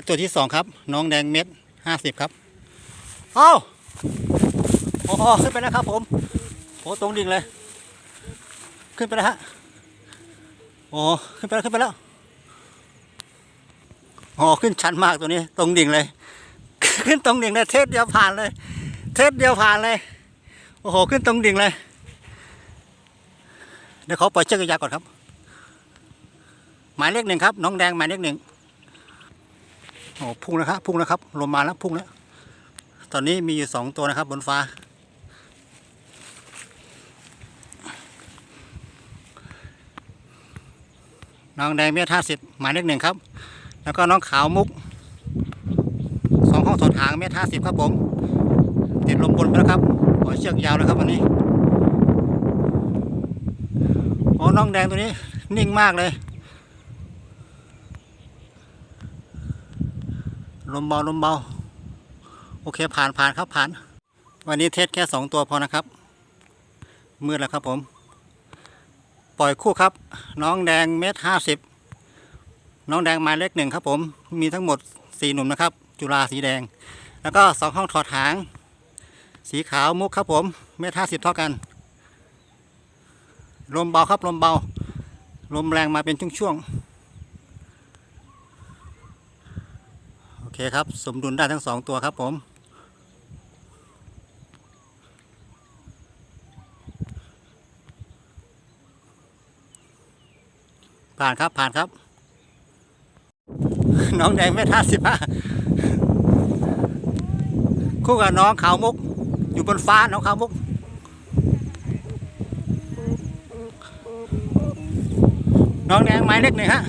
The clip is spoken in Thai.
สตัวที่สองครับ น้องแดงเม็ดห้าสิบครับ เอ้าโอ้โหขึ้นไปแล้วครับผมโอ้ตรงดิ่งเลย ขึ้นไปแล้วฮะโอ้ขึ้นไปแล้วขึ้นไปแล้วโอ้ขึ้นชันมากตัวนี้ ตรงดิ่งเลย ขึ้นตรงดิ่งเลยเทสเดียวผ่านเลย เทสเดียวผ่านเลย โอ้โหขึ้นตรงดิ่งเลย เดี๋ยวเขาปล่อยเชือกยาวก่อนครับ หมายเลขหนึ่งครับ น้องแดงหมายเลขหนึ่ง โอ้พุ่งแล้วครับพุ่งแล้วครับลมมาแล้วพุ่งแล้วตอนนี้มีอยู่สองตัวนะครับ บนฟ้า น้องแดงเมตรห้าสิบหมายเลขหนึ่งครับ แล้วก็น้องขาวมุกสองห้องถอดหางเมตรห้าสิบครับผม ติดลมบนไปแล้วครับปล่อยเชือกยาวแล้วครับวันนี้โอ้น้องแดงตัวนี้นิ่งมากเลย ลมเบาลมเบา โอเคผ่านผ่านครับผ่าน วันนี้เทสแค่สองตัวพอนะครับ มืดแล้วครับผม ปล่อยคู่ครับ น้องแดงเมตรห้าสิบน้องแดงหมายเลขหนึ่งครับผม มีทั้งหมดสี่หนุ่มนะครับ จุฬาสีแดง แล้วก็สองห้องถอดหาง สีขาวมุกครับผม เมตรห้าสิบเท่ากัน ลมเบาครับลมเบา ลมแรงมาเป็นช่วงๆ โอ เคครับ สมดุลได้ทั้งสองตัวครับผม ผ่านครับผ่านครับ น้องแดงเมตรห้าสิบห้าคู่กับน้องขาวมุก อยู่บนฟ้าน้องขาวมุกน้องแดงไม้เล็กหนึ่งฮะ